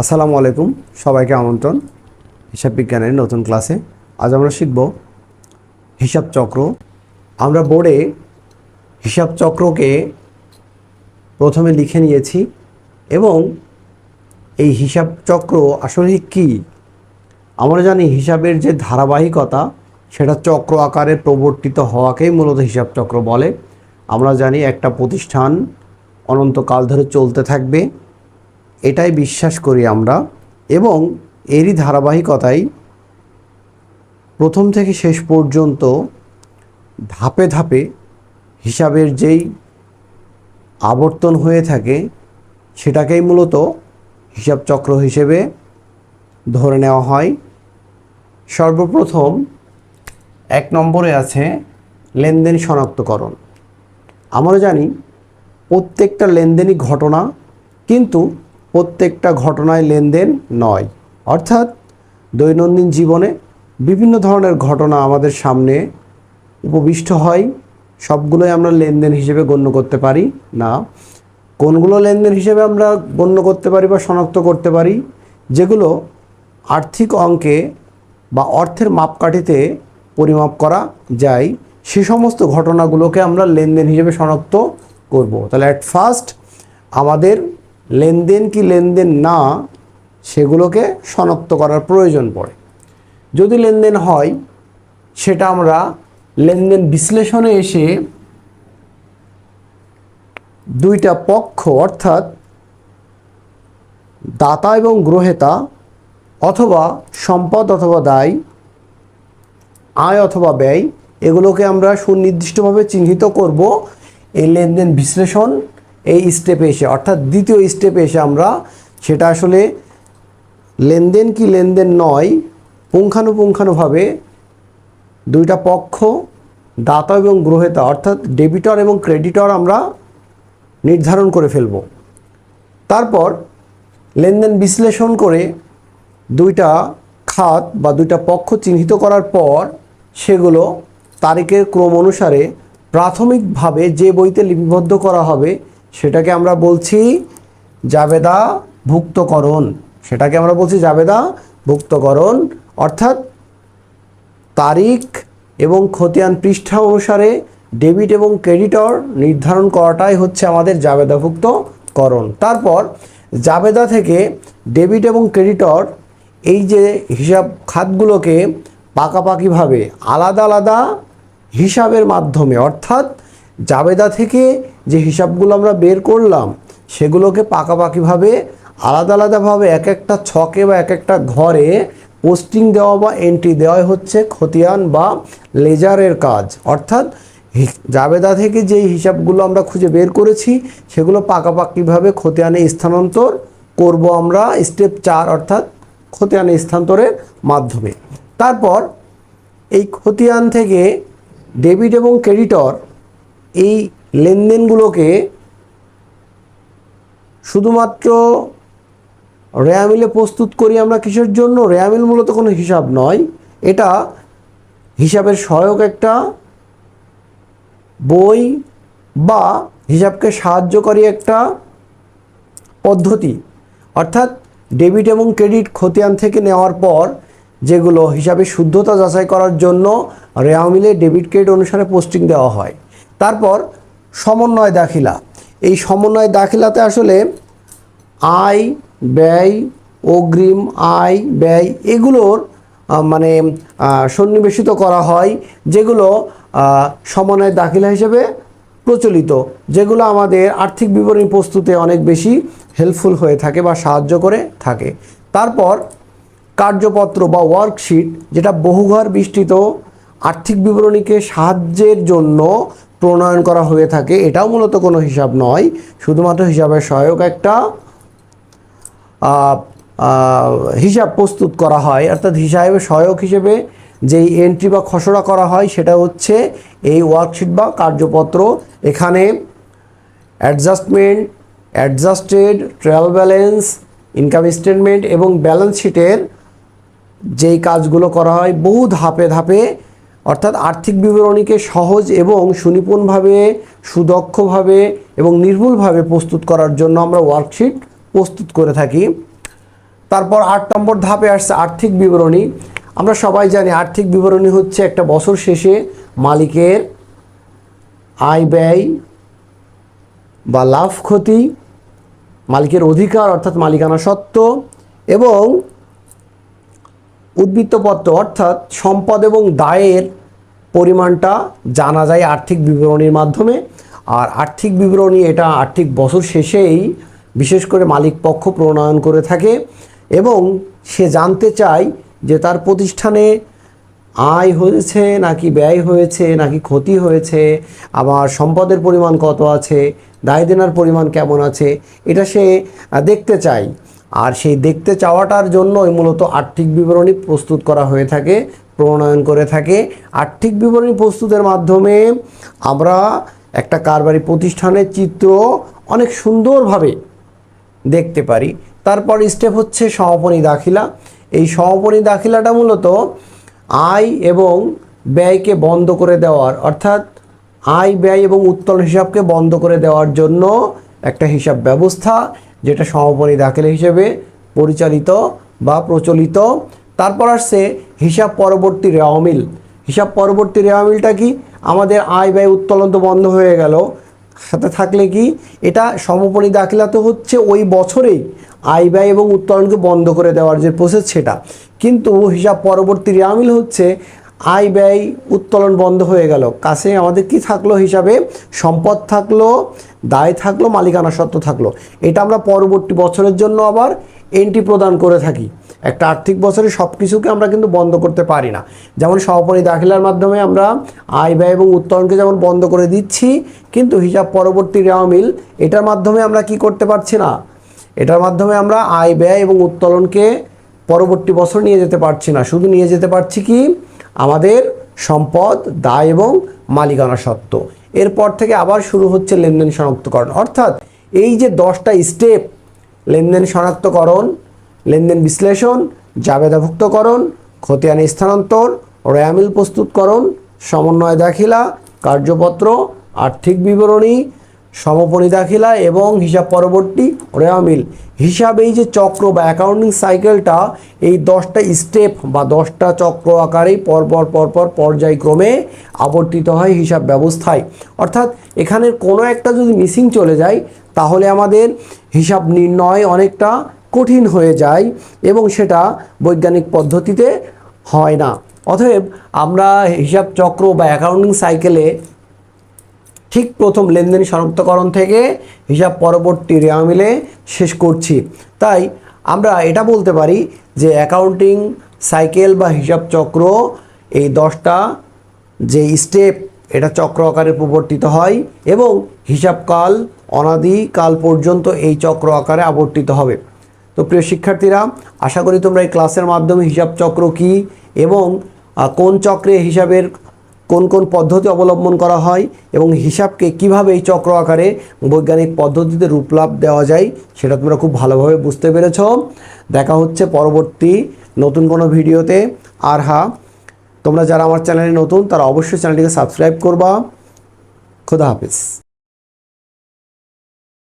আসসালামু আলাইকুম, সবাইকে আমন্ত্রণ হিসাব বিজ্ঞানের নতুন ক্লাসে। আজ আমরা শিখব হিসাব চক্র। আমরা বোর্ডে হিসাব চক্রকে প্রথমে লিখে নিয়েছি এবং এই হিসাব চক্র আসলে কি? আমরা জানি হিসাবের যে ধারাবাহিকতা, সেটা চক্র আকারে প্রবর্তিত হওয়াকেই মূলত হিসাব চক্র বলে। আমরা জানি একটা প্রতিষ্ঠান অনন্তকাল ধরে চলতে থাকবে। এটাই বিশ্বাস করি আমরা। এবং এরই ধারাবাহিকতায় প্রথম থেকে শেষ পর্যন্ত ধাপে ধাপে হিসাবের যেই আবর্তন হয়ে থাকে, সেটাকেই মূলত হিসাব চক্র হিসেবে ধরে নেওয়া হয়। সর্বপ্রথম এক নম্বরে আছে লেনদেন শনাক্তকরণ। আমরা জানি প্রত্যেকটা লেনদেনই ঘটনা, কিন্তু প্রত্যেকটা ঘটনায় লেনদেন নয়। অর্থাৎ দৈনন্দিন জীবনে বিভিন্ন ধরনের ঘটনা আমাদের সামনে উপবিষ্ট হয়। সবগুলোই আমরা লেনদেন হিসেবে গণ্য করতে পারি না। কোনগুলো লেনদেন হিসেবে আমরা গণ্য করতে পারি বা শনাক্ত করতে পারি? যেগুলো আর্থিক অঙ্কে বা অর্থের মাপকাঠিতে পরিমাপ করা যায়। সে সমস্ত ঘটনাগুলোকে আমরা লেনদেন হিসেবে শনাক্ত করব। তাহলে অ্যাট ফার্স্ট আমাদের লেনদেন কি লেনদেন না, সেগুলোকে শনাক্ত করার প্রয়োজন পড়ে। যদি লেনদেন হয়, সেটা আমরা লেনদেন বিশ্লেষণে এসে দুইটা পক্ষ, অর্থাৎ দাতা এবং গ্রহেতা, অথবা সম্পদ অথবা দায়, আয় অথবা ব্যয়, এগুলোকে আমরা সুনির্দিষ্টভাবে চিহ্নিত করব। এই লেনদেন বিশ্লেষণ এই স্টেপে এসে, অর্থাৎ দ্বিতীয় স্টেপে এসে আমরা সেটা আসলে লেনদেন কি লেনদেন নয়, পুঙ্খানুপুঙ্খানুভাবে দুইটা পক্ষ, দাতা এবং গ্রহেতা, অর্থাৎ ডেবিটর এবং ক্রেডিটর আমরা নির্ধারণ করে ফেলব। তারপর লেনদেন বিশ্লেষণ করে দুইটা খাত বা দুইটা পক্ষ চিহ্নিত করার পর সেগুলো তারিখের ক্রম অনুসারে প্রাথমিকভাবে যে বইতে লিপিবদ্ধ করা হবে সেটাকে আমরা বলছি জাবেদা ভুক্তকরণ। সেটাকে আমরা বলছি জাবেদা ভুক্তকরণ। অর্থাৎ তারিখ এবং খতিয়ান পৃষ্ঠা অনুসারে ডেবিট এবং ক্রেডিটর নির্ধারণ করাটাই হচ্ছে আমাদের জাবেদাভুক্তকরণ তারপর জাবেদা থেকে ডেবিট এবং ক্রেডিটর এই যে হিসাব খাতগুলোকে পাকাপাকিভাবে আলাদা আলাদা হিসাবের মাধ্যমে, অর্থাৎ জাবেদা থেকে যে হিসাবগুলো আমরা বের করলাম, সেগুলোকে পাকাপাকিভাবে আলাদা আলাদাভাবে এক একটা ছকে বা এক একটা ঘরে পোস্টিং দেওয়া বা এন্ট্রি দেওয়াই হচ্ছে খতিয়ান বা লেজারের কাজ। অর্থাৎ জাবেদা থেকে যে হিসাবগুলো আমরা খুঁজে বের করেছি, সেগুলো পাকাপাকিভাবে খতিয়ানে স্থানান্তর করব আমরা স্টেপ চার অর্থাৎ খতিয়ানে স্থানান্তরের মাধ্যমে। তারপর এই খতিয়ান থেকে ডেবিট এবং ক্রেডিটর এই লেনদেনগুলোকে শুধুমাত্র রেয়ামিলে প্রস্তুত করি আমরা কিসের জন্য? রেয়ামিল মূলত কোনো হিসাব নয়। এটা হিসাবের সহায়ক একটা বই বা হিসাবকে সাহায্যকারী একটা পদ্ধতি। অর্থাৎ ডেবিট এবং ক্রেডিট খতিয়ান থেকে নেওয়ার পর যেগুলো হিসাবে শুদ্ধতা যাচাই করার জন্য রেয়ামিলে ডেবিট ক্রেডিট অনুসারে পোস্টিং দেওয়া হয়। তারপর সমন্বয় দাখিলা। এই সমন্বয় দাখিলাতে আসলে আয়, ব্যয়, অগ্রিম আয়, ব্যয় এগুলোর মানে সন্নিবেশিত করা হয়, যেগুলো সমন্বয় দাখিলা হিসেবে প্রচলিত, যেগুলো আমাদের আর্থিক বিবরণী প্রস্তুতে অনেক বেশি হেল্পফুল হয়ে থাকে বা সাহায্য করে থাকে। তারপর কার্যপত্র বা ওয়ার্কশিট যেটা বহুঘর বিস্তৃত, আর্থিক বিবরণীকে সাহায্যের জন্য প্রণয়ন করা হয়ে থাকে, এটাও মূলত কোনো হিসাব নয়। শুধুমাত্র হিসাবের সহায়ক একটা হিসাব প্রস্তুত করা হয়। অর্থাৎ হিসাবে সহায়ক হিসেবে যেই এন্ট্রি বা খসড়া করা হয়, সেটা হচ্ছে এই ওয়ার্কশিট বা কার্যপত্র। এখানে adjustment adjusted trial balance income statement এবং ব্যালেন্স শিটের যেই কাজগুলো করা হয় বহু ধাপে ধাপে অর্থাৎ আর্থিক বিবরণীকে সহজ এবং সুনিপুণভাবে, সুদক্ষভাবে এবং নির্ভুলভাবে প্রস্তুত করার জন্য আমরা ওয়ার্কশিট প্রস্তুত করে থাকি। তারপর আট নম্বর ধাপে আসছে আর্থিক বিবরণী। আমরা সবাই জানি আর্থিক বিবরণী হচ্ছে একটা বছর শেষে মালিকের আয় ব্যয় বা লাভ ক্ষতি, মালিকের অধিকার অর্থাৎ মালিকানা সত্ত্ব এবং উদ্বৃত্তপত্র অর্থাৎ সম্পদ এবং দায়ের পরিমাণটা জানা যায় আর্থিক বিবরণীর মাধ্যমে। আর আর্থিক বিবরণী এটা আর্থিক বছর শেষেই বিশেষ করে মালিক পক্ষ প্রণয়ন করে থাকে এবং সে জানতে চায় যে তার প্রতিষ্ঠানে আয় হয়েছে নাকি ব্যয় হয়েছে, নাকি ক্ষতি হয়েছে, আবার সম্পদের পরিমাণ কত আছে, দায় দেনার পরিমাণ কেমন আছে, এটা সে দেখতে চায়। আর সেই দেখতে চাওয়াটার জন্যই মূলত আর্থিক বিবরণী প্রস্তুত করা হয়ে থাকে, প্রণয়ন করে থাকে। আর্থিক বিবরণী প্রস্তুতের মাধ্যমে আমরা একটা কারবারি প্রতিষ্ঠানের চিত্র অনেক সুন্দরভাবে দেখতে পারি। তারপর স্টেপ হচ্ছে সমাপনী দাখিলা। এই সমাপনী দাখিলাটা মূলত আয় এবং ব্যয়কে বন্ধ করে দেওয়ার, অর্থাৎ আয়, ব্যয় এবং উত্তোলন হিসাবকে বন্ধ করে দেওয়ার জন্য একটা হিসাব ব্যবস্থা। যেটা সমাপনী দাখিল হিসেবে পরিচালিত বা প্রচলিত। তারপর আসছে হিসাব পরবর্তী রেওয়ামিল হিসাব পরবর্তী রেওয়ামিলটা কি? আমাদের আয় ব্যয় উত্তোলন তো বন্ধ হয়ে গেল। সাথে থাকলে কি? এটা সমপরি দাখিলা তো হচ্ছে ওই বছরেই আয় ব্যয় এবং উত্তোলনকে বন্ধ করে দেওয়ার যে প্রসেস সেটা। কিন্তু হিসাব পরবর্তী রেয়ামিল হচ্ছে আয় ব্যয় উত্তোলন বন্ধ হয়ে গেল। কাছে আমাদের কি থাকল হিসাবে? সম্পদ থাকল, দায় থাকল, মালিকানা সত্ত্ব থাকল। এটা আমরা পরবর্তী বছরের জন্য আবার এন্ট্রি প্রদান করে থাকি। একটা আর্থিক বছরে সব কিছুকে আমরা কিন্তু বন্ধ করতে পারি না। যেমন সহপরি দাখিলার মাধ্যমে আমরা আয় ব্যয় এবং উত্তোলনকে যেমন বন্ধ করে দিচ্ছি, কিন্তু হিসাব পরবর্তী রেওয়ামিল এটার মাধ্যমে আমরা কি করতে পারছি না? এটার মাধ্যমে আমরা আয় ব্যয় এবং উত্তোলনকে পরবর্তী বছর নিয়ে যেতে পারছি না। শুধু নিয়ে যেতে পারছি কি? আমাদের সম্পদ, দায় এবং মালিকানা সত্ত্ব। এরপর থেকে আবার শুরু হচ্ছে লেনদেন শনাক্তকরণ। অর্থাৎ এই যে দশটা স্টেপ লেনদেন শনাক্তকরণ, লেনদেন বিশ্লেষণ, জাবেদাভুক্তকরণ, খতিয়ান স্থানান্তর, রেয়ামিল প্রস্তুতকরণ, সমন্বয় দাখিলা, কার্যপত্র, আর্থিক বিবরণী সমপনী দাখিলা এবং হিসাব পরবর্তী রেয়ামিল হিসাব এই যে চক্র বা অ্যাকাউন্টিং সাইকেলটা এই দশটা স্টেপ বা দশটা চক্র আকারেই পরপর পরপর পর্যায়ক্রমে আবর্তিত হয় হিসাব ব্যবস্থায়। অর্থাৎ এখানের কোনো একটা যদি মিসিং চলে যায়, তাহলে আমাদের হিসাব নির্ণয় অনেকটা কঠিন হয়ে যায় এবং সেটা বৈজ্ঞানিক পদ্ধতিতে হয় না। অতএব আমরা হিসাব চক্র বা অ্যাকাউন্টিং সাইকেলে ঠিক প্রথম লেনদেন শনাক্তকরণ থেকে হিসাব পরবর্তী রেওয়ামিলে শেষ করছি। তাই আমরা এটা বলতে পারি যে অ্যাকাউন্টিং সাইকেল বা হিসাব চক্র এই দশটা যে স্টেপ, এটা চক্র আকারে প্রবর্তিত হয় এবং হিসাবকাল অনাদি কাল পর্যন্ত এই চক্র আকারে আবর্তিত হবে। তো প্রিয় শিক্ষার্থীরা, আশা করি তোমরা এই ক্লাসের মাধ্যমে হিসাব চক্র কী এবং কোন চক্রে হিসাবের কোন কোন পদ্ধতি অবলম্বন করা হয় এবং হিসাবকে কীভাবে এই চক্র আকারে বৈজ্ঞানিক পদ্ধতিতে রূপ লাভ দেওয়া যায়, সেটা তোমরা খুব ভালোভাবে বুঝতে পেরেছ। দেখা হচ্ছে পরবর্তী নতুন কোনো ভিডিওতে। আর হ্যাঁ তোমরা যারা আমার চ্যানেলে নতুন, তারা অবশ্যই চ্যানেলটিকে সাবস্ক্রাইব করবা। খোদা হাফিজ।